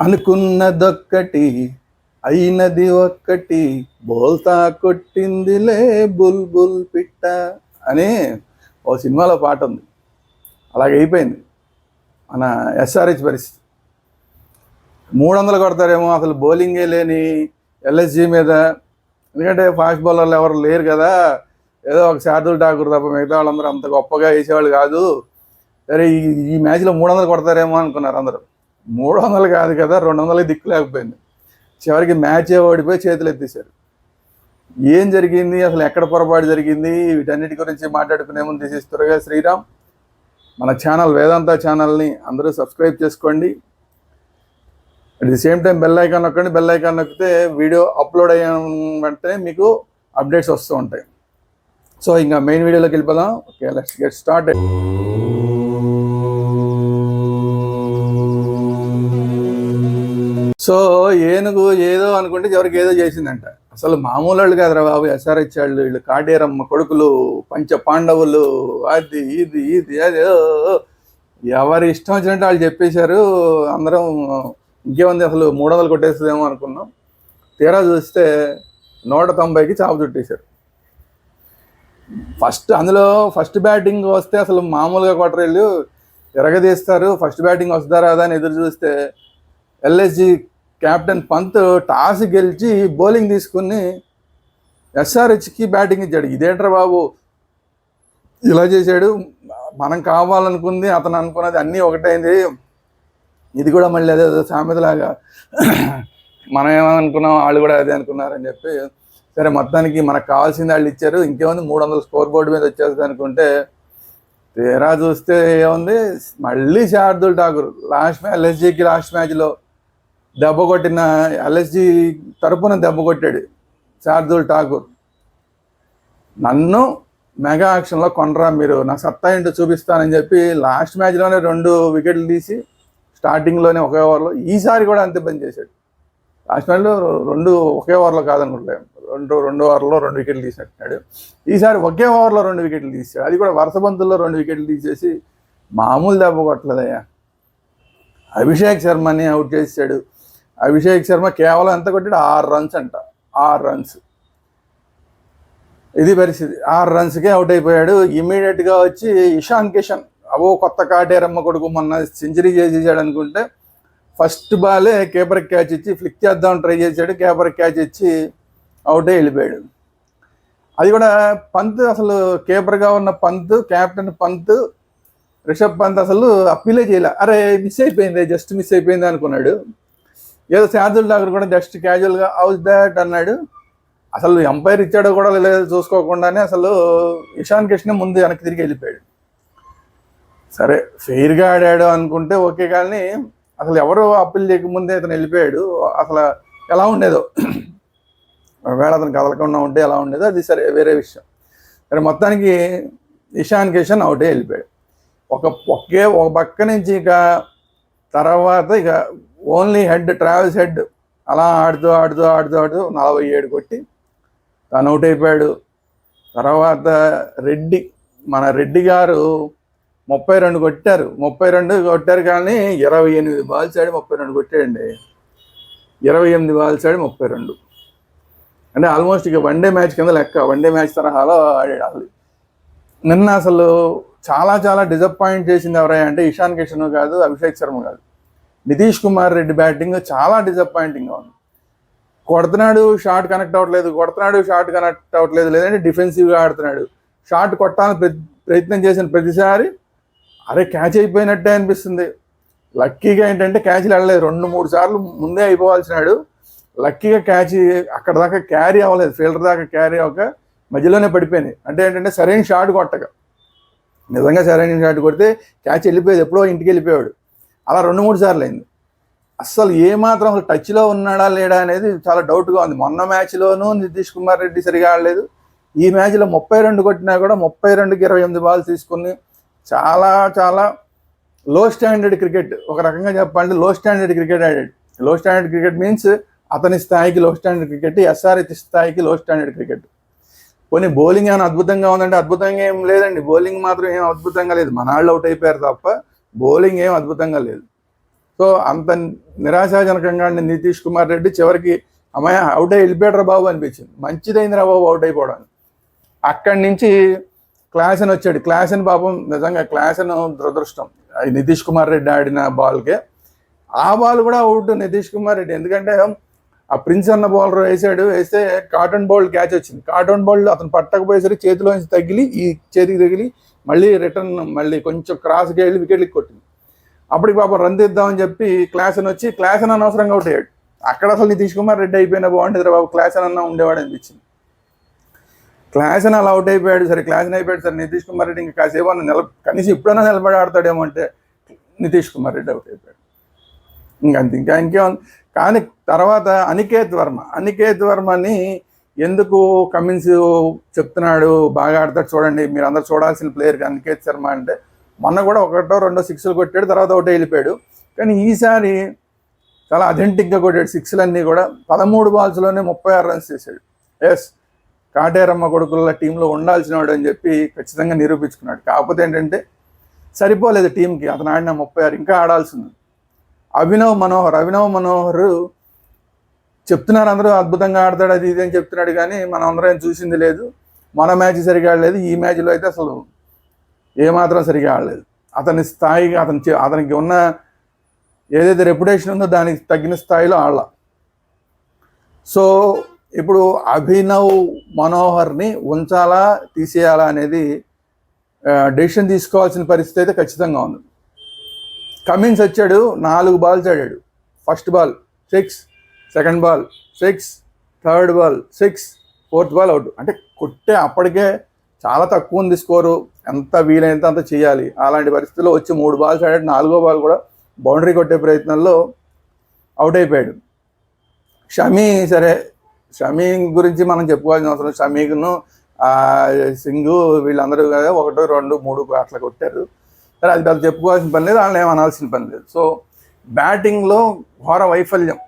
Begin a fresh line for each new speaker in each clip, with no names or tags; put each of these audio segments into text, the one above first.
అనుకున్నదొక్కటి అయినది ఒక్కటి. బోల్తా కొట్టిందిలే బుల్ బుల్ పిట్ట అని ఓ సినిమాలో పాట ఉంది. అలాగే అయిపోయింది. మన ఎస్ఆర్హెచ్ పరిస్థితి. మూడు వందలు కొడతారేమో అసలు బౌలింగే లేని ఎల్ఎస్జి మీద. ఎందుకంటే ఫాస్ట్ బౌలర్లు ఎవరు లేరు కదా. ఏదో ఒక శార్దుల్ ఠాకూర్ తప్ప మిగతా వాళ్ళందరూ అంత గొప్పగా వేసేవాళ్ళు కాదు. సరే ఈ ఈ మ్యాచ్లో మూడు వందలు కొడతారేమో అనుకున్నారు అందరూ. మూడు వందలు కాదు కదా రెండు వందలకి దిక్కు లేకపోయింది. చివరికి మ్యాచ్ ఓడిపోయి చేతులు ఎత్తేసారు ఏం జరిగింది? అసలు ఎక్కడ పొరపాటు జరిగింది? వీటన్నిటి గురించి మాట్లాడుకునే ముందు దిస్ ఇస్ త్వరగా శ్రీరామ్. మన ఛానల్ వేదాంత ఛానల్ని అందరూ సబ్స్క్రైబ్ చేసుకోండి. At the same time bell icon నొక్కండి. బెల్ ఐకాన్ నొక్కితే వీడియో అప్లోడ్ అయిన వెంటనే మీకు అప్డేట్స్ వస్తూ ఉంటాయి. సో ఇంకా మెయిన్ వీడియోలోకి వెళ్ళిపోదాం. Okay let's get start so ఏనుగు ఏదో అనుకుంటే ఎవరికి ఏదో చేసిందంట. అసలు మామూలు వాళ్ళు కాదురా బాబు ఎస్ఆర్హెచ్ వాళ్ళు వీళ్ళు కాటేరమ్మ కొడుకులు పంచ పాండవులు అది ఇది ఇది అది ఎవరి ఇష్టం వచ్చినట్టు వాళ్ళు చెప్పేశారు. అందరం ఇంకేముంది అసలు మూడు వందలు కొట్టేస్తుందేమో అనుకున్నాం. తీరా చూస్తే నూట తొంభైకి చాప చుట్టేశారు. ఫస్ట్ అందులో ఫస్ట్ బ్యాటింగ్ వస్తే అసలు మామూలుగా కొట్టరు ఎరగదీస్తారు. ఫస్ట్ బ్యాటింగ్ వస్తారా అని ఎదురు చూస్తే ఎల్ఎస్జి కెప్టెన్ పంత్ టాస్ గెలిచి బౌలింగ్ తీసుకుని ఎస్ఆర్హెచ్కి బ్యాటింగ్ ఇచ్చాడు. ఇదేంట్రా బాబు? ఇలా చేశాడు. మనం కావాలనుకుంది అతను అనుకున్నది అన్నీ ఒకటైంది. ఇది కూడా మళ్ళీ అదే సామెతలాగా మనం ఏమనుకున్నాం వాళ్ళు కూడా అదే అనుకున్నారని చెప్పి సరే మొత్తానికి మనకు కావాల్సింది వాళ్ళు ఇచ్చారు. ఇంకేముంది? మూడు వందల స్కోర్ బోర్డు మీద వచ్చేస్తుంది అనుకుంటే తీరా చూస్తే ఏముంది? మళ్ళీ శార్దుల్ ఠాకూర్ లాస్ట్ మ్యాచ్ ఎల్ఎస్జికి లాస్ట్ మ్యాచ్లో దెబ్బ కొట్టిన ఎల్ఎస్జి తరపున దెబ్బ కొట్టాడు శార్దుల్ ఠాకూర్ నన్ను మెగా యాక్షన్లో కొనరా మీరు నా సత్తా ఏంటో చూపిస్తానని చెప్పి లాస్ట్ మ్యాచ్లోనే రెండు వికెట్లు తీసి స్టార్టింగ్లోనే ఒకే ఓవర్లో ఈసారి కూడా అంతే పని చేశాడు. లాస్ట్ మ్యాచ్లో రెండు ఒకే ఓవర్లో కాదనుకుంటా రెండు రెండు ఓవర్లో రెండు వికెట్లు తీసినట్టున్నాడు. ఈసారి ఒకే ఓవర్లో రెండు వికెట్లు తీసాడు. అది కూడా వరుస బంతుల్లో రెండు వికెట్లు తీసేసి మామూలు దెబ్బ కొట్టలేదయ్యా. అభిషేక్ శర్మని అవుట్ చేసాడు. అభిషేక్ శర్మ కేవలం ఎంత కొట్టాడు? ఆరు రన్స్ అంట. ఆరు రన్స్ ఇది పరిస్థితి. ఆరు రన్స్కే అవుట్ అయిపోయాడు. ఇమీడియట్గా వచ్చి ఇషాన్ కిషన్ అవో కొత్త కాటేరమ్మ కొడుకు మొన్న సెంచరీ చేసేసాడు అనుకుంటే ఫస్ట్ బాలే కేపర్ క్యాచ్ ఇచ్చి ఫ్లిక్ చేద్దాం ట్రై చేశాడు. కేపర్ క్యాచ్ ఇచ్చి అవుటే వెళ్ళిపోయాడు. అది కూడా పంత్ అసలు కేపర్గా ఉన్న పంత్ క్యాప్టెన్ పంత్ రిషబ్ పంత్ అసలు అప్పీలే చేయలే. అరే మిస్ అయిపోయింది జస్ట్ మిస్ అయిపోయింది అనుకున్నాడు. ఏదో శార్దుల్ ఠాకూర్ కూడా జస్ట్ క్యాజువల్గా హౌస్ దాట్ అన్నాడు. అసలు ఎంపైర్ ఇచ్చాడో కూడా లేదు చూసుకోకుండానే అసలు ఇషాన్ కిషన్ ముందు వెనక్కి తిరిగి వెళ్ళిపోయాడు. సరే ఫెయిర్గా ఆడాడు అనుకుంటే ఓకే కానీ అసలు ఎవరు అప్పీల్ చేయకముందే అతను వెళ్ళిపోయాడు. అసలు ఎలా ఉండేదో ఒకవేళ అతను కదలకుండా ఉంటే ఎలా ఉండేదో అది సరే వేరే విషయం. సరే మొత్తానికి ఇషాన్ కిషన్ అవుటే వెళ్ళిపోయాడు. ఒక ఒకే ఒక పక్క నుంచి ఇక తర్వాత ఇక ఓన్లీ హెడ్ ట్రావెల్స్ హెడ్. అలా ఆడుతూ ఆడుతూ ఆడుతూ ఆడుతూ నలభై ఏడు కొట్టి తను అవుట్ అయిపోయాడు. తర్వాత రెడ్డి మన రెడ్డి గారు ముప్పై రెండు కొట్టారు. ముప్పై రెండు కొట్టారు కానీ ఇరవై ఎనిమిది బాల్స్ ఆడి ముప్పై రెండు కొట్టాడండి. ఇరవై ఎనిమిది బాల్స్ ఆడి ముప్పై రెండు. అంటే ఆల్మోస్ట్ ఇక వన్ డే మ్యాచ్ కింద లెక్క. వన్ డే మ్యాచ్ తరహాలో ఆడాడు నిన్న అసలు చాలా చాలా డిసప్పాయింట్ చేసింది ఎవరై అంటే ఇషాన్ కిషన్ కాదు అభిషేక్ శర్మ కాదు. నితీష్ కుమార్ రెడ్డి బ్యాటింగ్ చాలా డిసప్పాయింటింగ్గా ఉంది. కొడుతున్నాడు షాట్ కనెక్ట్ అవ్వట్లేదు కొడుతున్నాడు షాట్ కనెక్ట్ అవ్వట్లేదు లేదంటే డిఫెన్సివ్గా ఆడుతున్నాడు. షాట్ కొట్టాలని ప్ర- ప్రయత్నం చేసిన ప్రతిసారి అరే క్యాచ్ అయిపోయినట్టే అనిపిస్తుంది. లక్కీగా ఏంటంటే క్యాచ్లు వెళ్ళలేదు రెండు మూడు సార్లు ముందే అయిపోవాల్సినాడు. లక్కీగా క్యాచ్ అక్కడ దాకా క్యారీ అవ్వలేదు. ఫీల్డర్ దాకా క్యారీ అవ్వక మధ్యలోనే పడిపోయినాయి అంటే ఏంటంటే సరైన షాట్ కొట్టక. నిజంగా సరైన షాట్ కొడితే క్యాచ్ వెళ్ళిపోయేది. ఎప్పుడో ఇంటికి వెళ్ళిపోయాడు అలా రెండు మూడు సార్లు అయింది. అస్సలు ఏమాత్రం అసలు టచ్లో ఉన్నాడా లేడా అనేది చాలా డౌట్గా ఉంది. మొన్న మ్యాచ్లోనూ నితీష్ కుమార్ రెడ్డి సరిగా ఆడలేదు. ఈ మ్యాచ్లో ముప్పై రెండు కొట్టినా కూడా ముప్పై రెండుకి ఇరవై ఎనిమిది బాల్ తీసుకుని చాలా చాలా లో స్టాండర్డ్ క్రికెట్ ఒక రకంగా చెప్పాలంటే లో స్టాండర్డ్ క్రికెట్ ఆడాడు. లో స్టాండర్డ్ క్రికెట్ మీన్స్ అతని స్థాయికి లో స్టాండర్డ్ క్రికెట్ ఎస్ఆర్హెచ్ స్థాయికి లో స్టాండర్డ్ క్రికెట్ పోనీ బౌలింగ్ ఏమైనా అద్భుతంగా ఉందంటే అద్భుతంగా ఏం లేదండి. బౌలింగ్ మాత్రం ఏం అద్భుతంగా లేదు. మన వాళ్ళు అవుట్ అయిపోయారు తప్ప బౌలింగ్ ఏం అద్భుతంగా లేదు. సో అంత నిరాశాజనకంగా ఉండే నితీష్ కుమార్ రెడ్డి చివరికి అమ్మాయి అవుట్ అయి వెళ్ళిపోయాడు బాబు అనిపించింది. మంచిదైంది రా బాబు అవుట్ అయిపోవడానికి. అక్కడి నుంచి క్లాస్ అని వచ్చాడు. క్లాస్ అని పాపం నిజంగా క్లాస్ అని దురదృష్టం. అది నితీష్ కుమార్ రెడ్డి ఆడిన బాల్కే ఆ బాల్ కూడా అవుట్ నితీష్ కుమార్ రెడ్డి. ఎందుకంటే ఆ ప్రిన్స్ అన్న బౌలర్ వేసాడు వేస్తే కాటన్ బౌల్డ్ క్యాచ్ వచ్చింది. కాటన్ బౌల్డ్ అతను పట్టకపోయేసరికి చేతిలో నుంచి తగిలి ఈ చేతికి తగిలి మళ్ళీ రిటర్న్ మళ్ళీ కొంచెం క్రాస్కి వెళ్ళి వికెట్లకి కొట్టింది. అప్పటికి పాపం రన్ తీద్దామని చెప్పి క్లాస్ అని వచ్చి క్లాస్ అని అనవసరంగా అవుట్ అయ్యాడు అక్కడ అసలు నితీష్ కుమార్ రెడ్డి అయిపోయినా బాగుంటుంది రా బాబు క్లాస్ అన్న ఉండేవాడు అనిపించింది. క్లాస్ అని అలా అవుట్ అయిపోయాడు. సరే క్లాస్ అని అయిపోయాడు. సరే నితీష్ కుమార్ రెడ్డి ఇంకా కాసేపు అన్న నిల కనీసం ఎప్పుడైనా నిలబడి ఆడతాడేమో అంటే నితీష్ కుమార్ రెడ్డి అవుట్ అయిపోయాడు. అంతే ఇంకా ఇంకేం కానీ తర్వాత అనికేత్ వర్మ. అనికేత్ వర్మని ఎందుకు కమిన్స్ చెప్తున్నాడు బాగా ఆడతాడు చూడండి మీరు అందరు చూడాల్సిన ప్లేయర్ అనికేత్ శర్మ అంటే మొన్న కూడా ఒకటో రెండో సిక్స్లు కొట్టాడు తర్వాత ఒకటి వెళ్ళిపోయాడు. కానీ ఈసారి చాలా అథెంటిక్గా కొట్టాడు సిక్స్లు అన్నీ కూడా. పదమూడు బాల్స్లోనే ముప్పై ఆరు రన్స్ చేశాడు. ఎస్ కాటేరమ్మ కొడుకుల టీంలో ఉండాల్సిన వాడు అని చెప్పి ఖచ్చితంగా నిరూపించుకున్నాడు. కాకపోతే ఏంటంటే సరిపోలేదు టీంకి అతను ఆడిన ముప్పై ఆరు ఇంకా ఆడాల్సింది అభినవ్ మనోహర్ అభినవ్ మనోహర్ చెప్తున్నారు అందరూ అద్భుతంగా ఆడతాడు అది ఇది అని చెప్తున్నాడు కానీ మనం అందరం చూసింది లేదు. మన మ్యాచ్ సరిగా ఆడలేదు. ఈ మ్యాచ్లో అయితే అసలు ఏమాత్రం సరిగా ఆడలేదు. అతని స్థాయిగా అతని అతనికి ఉన్న ఏదైతే రెప్యుటేషన్ ఉందో దానికి తగిన స్థాయిలో ఆడాల. సో ఇప్పుడు అభినవ్ మనోహర్ని ఉంచాలా తీసేయాలా అనేది డెసిషన్ తీసుకోవాల్సిన పరిస్థితి అయితే ఖచ్చితంగా ఉంది. కమిన్స్ వచ్చాడు నాలుగు బాల్స్ ఆడాడు. First ball six second ball six third ball six fourth ball out అంటే కొట్టే అప్పటికే చాలా తక్కువ ఉంది స్కోరు ఎంత వీలైనంత అంత చేయాలి. అలాంటి పరిస్థితుల్లో వచ్చి మూడు బాల్స్ ఆడాడు. నాలుగో బాల్ కూడా బౌండరీ కొట్టే ప్రయత్నంలో అవుట్ అయిపోయాడు. షమీ సరే షమీ గురించి మనం చెప్పుకోవాల్సిన అవసరం షమీకును సింగు వీళ్ళందరూ కదా ఒకటో రెండు మూడు అట్లా కొట్టారు. సరే అది పెద్ద చెప్పుకోవాల్సిన పని లేదు వాళ్ళని ఏమనాల్సిన అనాల్సిన పని లేదు. సో బ్యాటింగ్లో ఘోర వైఫల్యం.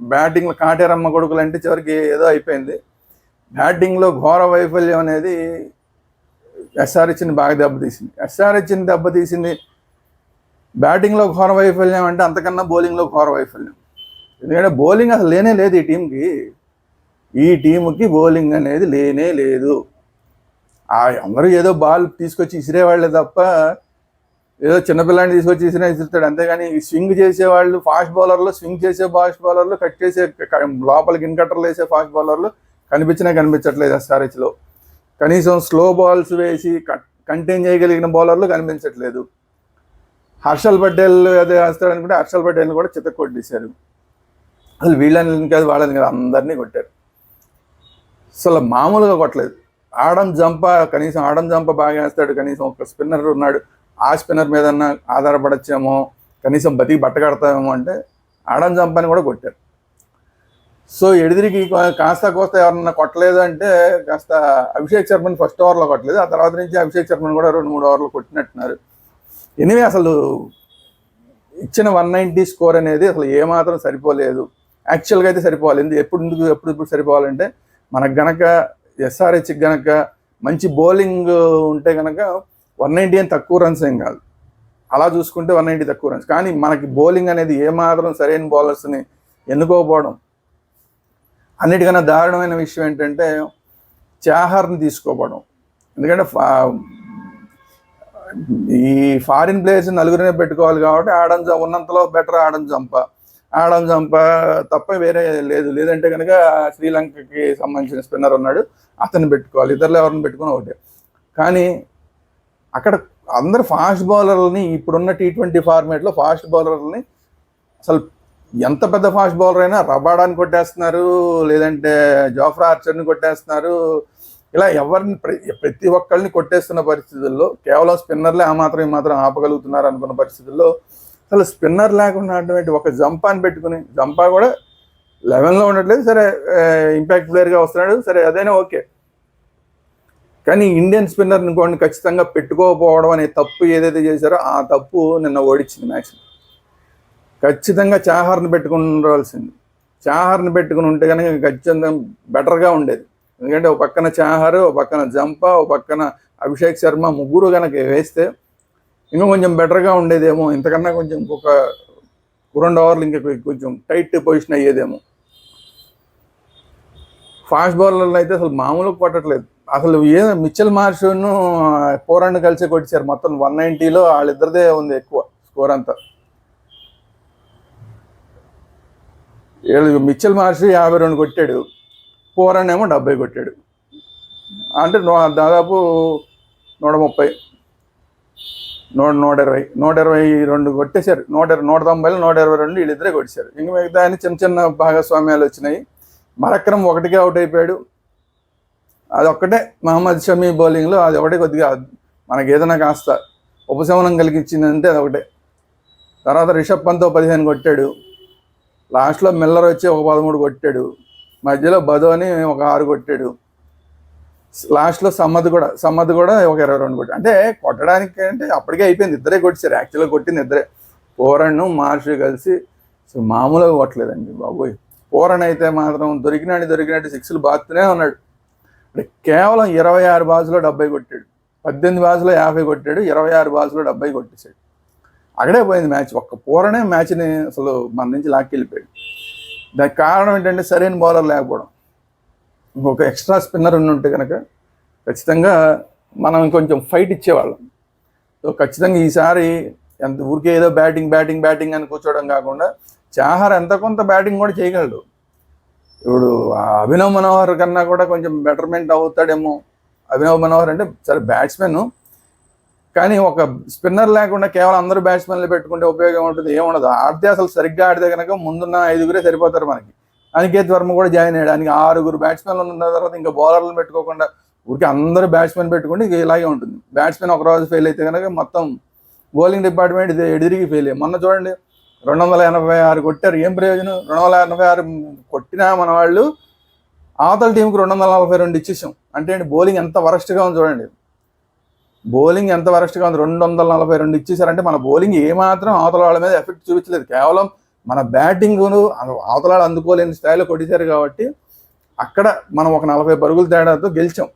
బ్యాటింగ్లో కాటేరమ్మ కొడుకులు అంటే చివరికి ఏదో అయిపోయింది. బ్యాటింగ్లో ఘోర వైఫల్యం అనేది ఎస్ఆర్హెచ్ని బాగా దెబ్బతీసింది ఎస్ఆర్హెచ్ని దెబ్బతీసింది బ్యాటింగ్లో ఘోర వైఫల్యం అంటే అంతకన్నా బౌలింగ్లో ఘోర వైఫల్యం. ఎందుకంటే బౌలింగ్ అసలు లేనే లేదు ఈ టీంకి. ఈ టీంకి బౌలింగ్ అనేది లేనే లేదు. ఆ అందరూ ఏదో బాల్ తీసుకొచ్చి ఇసిరేవాళ్ళే తప్ప ఏదో చిన్నపిల్లాన్ని తీసుకొచ్చి ఇసిరే ఇస్తాడు అంతేగాని ఈ స్వింగ్ చేసేవాళ్ళు ఫాస్ట్ బౌలర్లు స్వింగ్ చేసే ఫాస్ట్ బౌలర్లు కట్ చేసే క- లోపలికి ఇన్కట్టర్లు వేసే ఫాస్ట్ బౌలర్లు కనిపించినా కనిపించట్లేదు ఎస్ఆర్హెచ్లో కనీసం స్లో బాల్స్ వేసి కంటైన్ చేయగలిగిన బౌలర్లు కనిపించట్లేదు. హర్షల్ పటేల్ అదే వేస్తాడనుకుంటే హర్షల్ పటేల్ని కూడా చిత్త కొట్టేశారు. అసలు వీళ్ళని కాదు వాళ్ళని కాదు అందరినీ కొట్టారు. అసలు మామూలుగా కొట్టలేదు. ఆడం జంప కనీసం ఆడం జంప బాగా వేస్తాడు. కనీసం ఒక స్పిన్నర్ ఉన్నాడు. ఆ స్పిన్నర్ మీద ఆధారపడచ్చేమో కనీసం బతికి బట్ట కడతామేమో అంటే ఆడం చంపని కూడా కొట్టారు. సో ఎడిదిరికి కాస్త కోస్త ఎవరన్నా కొట్టలేదు అంటే కాస్త అభిషేక్ శర్మని ఫస్ట్ ఓవర్లో కొట్టలేదు ఆ తర్వాత నుంచి అభిషేక్ శర్మని కూడా రెండు మూడు ఓవర్లు కొట్టినట్టున్నారు. ఎనివే అసలు ఇచ్చిన వన్ నైంటీ స్కోర్ అనేది అసలు ఏమాత్రం సరిపోలేదు. యాక్చువల్గా అయితే సరిపోవాలి. ఎప్పుడు ఎందుకు ఎప్పుడు ఇప్పుడు సరిపోవాలంటే మనకు గనక ఎస్ఆర్హెచ్కి గనక మంచి బౌలింగ్ ఉంటే గనక వన్ నైంటీ అని తక్కువ రన్స్ ఏం కాదు. అలా చూసుకుంటే వన్ నైంటీ తక్కువ రన్స్ కానీ మనకి బౌలింగ్ అనేది ఏమాత్రం సరైన బౌలర్స్ని ఎన్నుకోకపోవడం. అన్నిటికన్నా దారుణమైన విషయం ఏంటంటే చాహర్ని తీసుకోపోవడం ఎందుకంటే ఫా- ఈ ఫారిన్ ప్లేయర్స్ నలుగురినే పెట్టుకోవాలి కాబట్టి ఆడం ఉన్నంతలో బెటర్ ఆడం జంప ఆడం జంప తప్ప వేరే లేదు. లేదంటే కనుక శ్రీలంకకి సంబంధించిన స్పిన్నర్ ఉన్నాడు. అతన్ని పెట్టుకోవాలి. ఇతరులు ఎవరిని పెట్టుకుని ఒకటే. కానీ అక్కడ అందరు ఫాస్ట్ బౌలర్లని ఇప్పుడున్న టీ ట్వంటీ ఫార్మేట్లో ఫాస్ట్ బౌలర్లని అసలు ఎంత పెద్ద ఫాస్ట్ బౌలర్ అయినా రబాడాని కొట్టేస్తున్నారు లేదంటే జోఫ్రా ఆర్చర్ని కొట్టేస్తున్నారు. ఇలా ఎవరిని ప్రతి ఒక్కరిని కొట్టేస్తున్న పరిస్థితుల్లో కేవలం స్పిన్నర్లే ఆ మాత్రం ఈ మాత్రం ఆపగలుగుతున్నారు అనుకున్న పరిస్థితుల్లో అసలు స్పిన్నర్ లేకుండా అటువంటి ఒక జంపాని పెట్టుకుని జంపా కూడా లెవెన్లో ఉండట్లేదు సరే ఇంపాక్ట్ ప్లేయర్గా వస్తున్నాడు సరే అదైనా ఓకే. కానీ ఇండియన్ స్పిన్నర్ ఇంకోటి ఖచ్చితంగా పెట్టుకోకపోవడం అనే తప్పు ఏదైతే చేశారో ఆ తప్పు నిన్న ఓడించింది మ్యాచ్ ఖచ్చితంగా చాహార్ని పెట్టుకుని ఉండాల్సింది. చాహార్ని పెట్టుకుని ఉంటే కనుక ఖచ్చితంగా బెటర్గా ఉండేది. ఎందుకంటే ఒక పక్కన చాహార్ ఒక పక్కన జంప ఒక పక్కన అభిషేక్ శర్మ ముగ్గురు కనుక వేస్తే ఇంకా కొంచెం బెటర్గా ఉండేదేమో. ఇంతకన్నా కొంచెం ఇంకొక రెండు ఓవర్లు ఇంకా కొంచెం టైట్ పొజిషన్ అయ్యేదేమో. ఫాస్ట్ బౌలర్లు అయితే అసలు మామూలుగా కొట్టట్లేదు. అసలు ఏ మిచ్చల్ మార్షును పోరాన్ని కలిసి కొట్టించారు. మొత్తం వన్ నైంటీలో వాళ్ళిద్దరిదే ఉంది ఎక్కువ స్కోర్ అంతా. మిచ్చల్ మార్ష్ యాభై రెండు కొట్టాడు. పోరాన్ ఏమో డెబ్బై కొట్టాడు. అంటే దాదాపు నూట ముప్పై నూట నూట ఇరవై నూట ఇరవై రెండు కొట్టేశారు. నూట ఇరవై నూట తొంభైలో నూట ఇరవై రెండు వీళ్ళిద్దరే కొట్టేశారు ఇంక మిగతా చిన్న చిన్న భాగస్వామ్యాలు వచ్చినాయి. మరక్రం ఒకటికే అవుట్ అయిపోయాడు. అదొక్కటే మహమ్మద్ షమీ బౌలింగ్లో అది ఒకటే కొద్దిగా మనకి ఏదైనా కాస్త ఉపశమనం కలిగించిందంటే అదొకటే. తర్వాత రిషబ్ పంత్ పదిహేను కొట్టాడు. లాస్ట్లో మిల్లర్ వచ్చి ఒక పదమూడు కొట్టాడు. మధ్యలో బదోని ఒక ఆరు కొట్టాడు. లాస్ట్లో సమ్మద్ కూడా సమ్మద్ కూడా ఒక ఇరవై రెండు కొట్టాడు. అంటే కొట్టడానికి అంటే అప్పటికే అయిపోయింది. ఇద్దరే కొట్టారు యాక్చువల్గా కొట్టింది ఇద్దరే. పోరన్ను మార్ష్ కలిసి మామూలుగా కొట్టలేదండి బాబోయ్. పోరన్ అయితే మాత్రం దొరికినాడు దొరికినట్టు సిక్స్లు బాగుతూనే ఉన్నాడు. అంటే కేవలం ఇరవై ఆరు బాల్స్లో డెబ్బై కొట్టాడు. పద్దెనిమిది బాల్స్లో యాభై కొట్టాడు ఇరవై ఆరు బాల్స్లో డెబ్బై కొట్టేశాడు. అక్కడే పోయింది మ్యాచ్. ఒక్క పూరనే మ్యాచ్ని అసలు మన నుంచి లాక్కెళ్ళిపోయాడు. దానికి కారణం ఏంటంటే సరైన బౌలర్ లేకపోవడం. ఇంకొక ఎక్స్ట్రా స్పిన్నర్ ఉండి ఉంటే కనుక ఖచ్చితంగా మనం కొంచెం ఫైట్ ఇచ్చేవాళ్ళం. సో ఖచ్చితంగా ఈసారి ఎంత ఊరికే ఏదో బ్యాటింగ్ బ్యాటింగ్ బ్యాటింగ్ అని కూర్చోవడం కాకుండా చాహర్ ఎంత కొంత బ్యాటింగ్ కూడా చేయగలడు. ఇప్పుడు ఆ అభినవ్ మనోహర్ కన్నా కూడా కొంచెం బెటర్మెంట్ అవుతాడేమో. అభినవ్ మనోహర్ అంటే సరే బ్యాట్స్మెన్ కానీ ఒక స్పిన్నర్ లేకుండా కేవలం అందరూ బ్యాట్స్మెన్లు పెట్టుకుంటే ఉపయోగం ఉంటుంది ఏముండదు. ఆడితే అసలు సరిగ్గా ఆడితే కనుక ముందున్న ఐదుగురే సరిపోతారు మనకి. అనికేత్ వర్మ కూడా జాయిన్ అయ్యాడు. ఆయనకి ఆరుగురు బ్యాట్స్మెన్లు ఉన్న తర్వాత ఇంకా బౌలర్లు పెట్టుకోకుండా ఊరికే అందరూ బ్యాట్స్మెన్ పెట్టుకుంటే ఇలాగే ఉంటుంది. బ్యాట్స్మెన్ ఒక రోజు ఫెయిల్ అయితే కనుక మొత్తం బౌలింగ్ డిపార్ట్మెంట్ ఇది ఎడిరిగి ఫెయిల్ అయ్యి మొన్న చూడండి రెండు వందల ఎనభై ఆరు కొట్టారు. ఏం ప్రయోజనం? రెండు వందల ఎనభై ఆరు కొట్టినా మన వాళ్ళు అవతల టీంకి రెండు వందల నలభై రెండు ఇచ్చేసాం. అంటే ఏంటి? బౌలింగ్ ఎంత వరస్ట్గా ఉంది చూడండి. బౌలింగ్ ఎంత వరస్ట్గా ఉంది? రెండు వందల నలభై రెండు ఇచ్చేసారంటే మన బౌలింగ్ ఏమాత్రం అవతల వాళ్ళ మీద ఎఫెక్ట్ చూపించలేదు. కేవలం మన బ్యాటింగ్ను అవతల వాళ్ళు అందుకోలేని స్థాయిలో కొట్టేశారు కాబట్టి అక్కడ మనం ఒక నలభై పరుగుల తేడాతో గెలిచాం.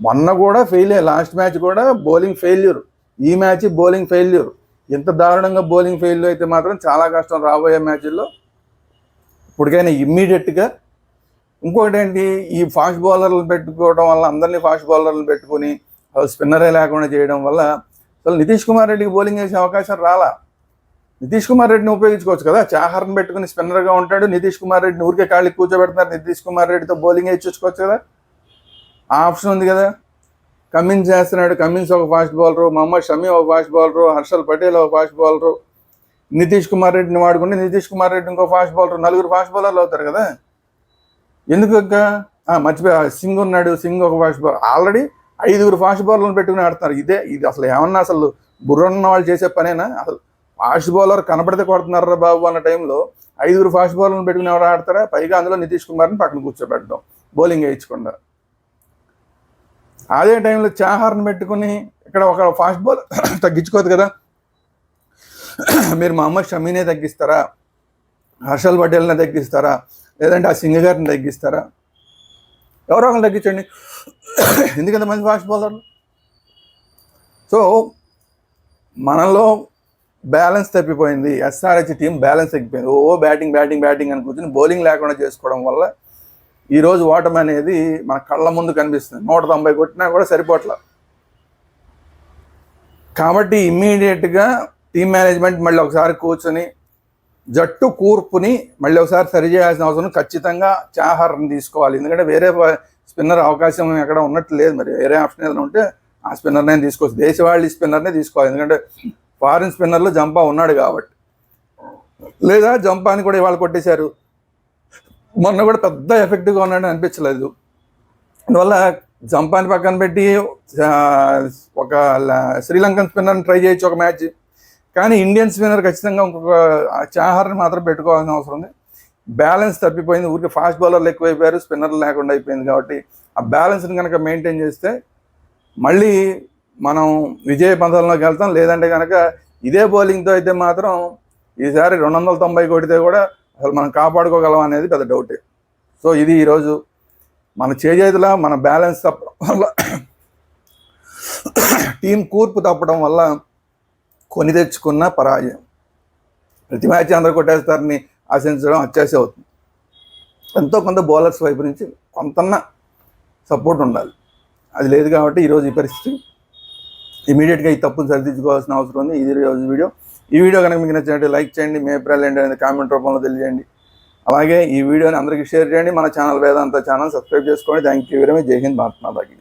మొన్న కూడా ఫెయిల్ లాస్ట్ మ్యాచ్ కూడా బౌలింగ్ ఫెయిల్యూర్. ఈ మ్యాచ్ బౌలింగ్ ఫెయిల్యూర్. ఇంత దారుణంగా బౌలింగ్ ఫెయిల్ అయితే మాత్రం చాలా కష్టం రాబోయే మ్యాచ్ల్లో. ఇప్పటికైనా ఇమ్మీడియట్గా ఇంకొకటి ఏంటి ఈ ఫాస్ట్ బౌలర్లు పెట్టుకోవడం వల్ల అందరినీ ఫాస్ట్ బౌలర్లు పెట్టుకుని స్పిన్నరే లేకుండా చేయడం వల్ల అసలు నితీష్ కుమార్ రెడ్డికి బౌలింగ్ వేసే అవకాశం రాలా? నితీష్ కుమార్ రెడ్డిని ఉపయోగించుకోవచ్చు కదా? చాహర్ని పెట్టుకుని స్పిన్నర్గా ఉంటాడు నితీష్ కుమార్ రెడ్డిని ఊరికే కాళ్ళకి కూర్చోబెడుతున్నారు నితీష్ కుమార్ రెడ్డితో బౌలింగ్ వేయించుకోవచ్చు కదా? ఆ ఆప్షన్ ఉంది కదా? కమిన్స్ చేస్తున్నాడు కమిన్స్ ఒక ఫాస్ట్ బౌలరు మహమ్మద్ షమీ ఒక ఫాస్ట్ బౌలరు హర్షల్ పటేల్ ఒక ఫాస్ట్ బౌలరు నితీష్ కుమార్ రెడ్డిని వాడుకుంటే నితీష్ కుమార్ రెడ్డి ఇంకో ఫాస్ట్ బౌలర్ నలుగురు ఫాస్ట్ బౌలర్లు అవుతారు కదా? ఎందుకు ఇంకా మర్చిపోయా సింగ్ ఉన్నాడు సింగ్ ఒక ఫాస్ట్ బౌలర్ ఆల్రెడీ ఐదుగురు ఫాస్ట్ బౌలర్లను పెట్టుకుని ఆడుతున్నారు. ఇదే ఇది అసలు ఏమన్నా అసలు బుర్రన్న వాళ్ళు చేసే పనేనా? అసలు ఫాస్ట్ బౌలర్ కనపడితే కొడుతున్నారా బాబు అన్న టైంలో ఐదుగురు ఫాస్ట్ బౌలర్లను పెట్టుకుని ఎవరు ఆడతారా? పైగా అందులో నితీష్ కుమార్ని పక్కన కూర్చోబెట్టడం బౌలింగ్ వేయించకుండా అదే టైంలో చాహార్ని పెట్టుకుని ఇక్కడ ఒక ఫాస్ట్ బాల్ తగ్గించుకోదు కదా. మీరు మహమ్మద్ షమీనే తగ్గిస్తారా? హర్షల్ పటేల్ని తగ్గిస్తారా? లేదంటే ఆ సింగ్ గారిని తగ్గిస్తారా? ఎవరో ఒకరు తగ్గించండి. ఎందుకంత మంది ఫాస్ట్ బౌలర్లు? సో మనలో బ్యాలెన్స్ తప్పిపోయింది. ఎస్ఆర్హెచ్ టీం బ్యాలెన్స్ తగ్గిపోయింది. ఓ బ్యాటింగ్ బ్యాటింగ్ బ్యాటింగ్ అని కూర్చొని బౌలింగ్ లేకుండా చేసుకోవడం వల్ల ఈరోజు ఓటమి అనేది మన కళ్ళ ముందు కనిపిస్తుంది. నూట తొంభై కొట్టినా కూడా సరిపోట్లా. కాబట్టి ఇమ్మీడియట్గా టీం మేనేజ్మెంట్ మళ్ళీ ఒకసారి కూర్చొని జట్టు కూర్పుని మళ్ళీ ఒకసారి సరిచేయాల్సిన అవసరం ఖచ్చితంగా చాహార్ని తీసుకోవాలి. ఎందుకంటే వేరే స్పిన్నర్ అవకాశం ఎక్కడ ఉన్నట్టు లేదు. మరి వేరే ఆప్షన్ ఏదైనా ఉంటే ఆ స్పిన్నర్నే తీసుకోవచ్చు. దేశవాళీ స్పిన్నర్నే తీసుకోవాలి. ఎందుకంటే ఫారిన్ స్పిన్నర్లో జంపా ఉన్నాడు కాబట్టి. లేదా జంపాని కూడా ఇవాళ కొట్టేశారు. మొన్న కూడా పెద్ద ఎఫెక్టివ్గా ఉన్నాడని అనిపించలేదు. అందువల్ల జంపాని పక్కన పెట్టి ఒక శ్రీలంకన్ స్పిన్నర్ని ట్రై చేయొచ్చు ఒక మ్యాచ్. కానీ ఇండియన్ స్పిన్నర్ ఖచ్చితంగా ఇంకొక చాహార్ని మాత్రం పెట్టుకోవాల్సిన అవసరం ఉంది. బ్యాలెన్స్ తప్పిపోయింది. ఊరికి ఫాస్ట్ బౌలర్లు ఎక్కువైపోయారు స్పిన్నర్లు లేకుండా అయిపోయింది కాబట్టి ఆ బ్యాలెన్స్ని కనుక మెయింటైన్ చేస్తే మళ్ళీ మనం విజయ పంథంలోకి వెళ్తాం. లేదంటే కనుక ఇదే బౌలింగ్తో అయితే మాత్రం ఈసారి రెండు వందల తొంభై కొడితే కూడా అసలు మనం కాపాడుకోగలం అనేది పెద్ద డౌటే సో ఇది ఈరోజు మన చేజేతుల మన బ్యాలెన్స్ తప్పడం వల్ల టీం కూర్పు తప్పడం వల్ల కొని తెచ్చుకున్న పరాజయం. ప్రతి మ్యాచ్ అందరు కొట్టేస్తారని ఆశించడం అత్యాశ అవుతుంది. ఎంతో కొంత బౌలర్స్ వైపు నుంచి కొంతన్న సపోర్ట్ ఉండాలి. అది లేదు కాబట్టి ఈరోజు ఈ పరిస్థితి. ఇమీడియట్గా ఈ తప్పును సరిదిద్దుకోవాల్సిన అవసరం ఉంది. ఇది రోజు వీడియో. ఈ వీడియో కనుక మీకు నచ్చినట్టు లైక్ చేయండి మీ అభిప్రాయాలు ఏంటి అనేది కామెంట్ రూపంలో తెలియజేయండి. అలాగే ఈ వీడియోని అందరికీ షేర్ చేయండి మన ఛానల్ వేదాంత ఛానల్ సబ్స్క్రైబ్ చేసుకోండి. థ్యాంక్ యూ వెరీ మచ్ జై హింద్ భారత్ మాతాకి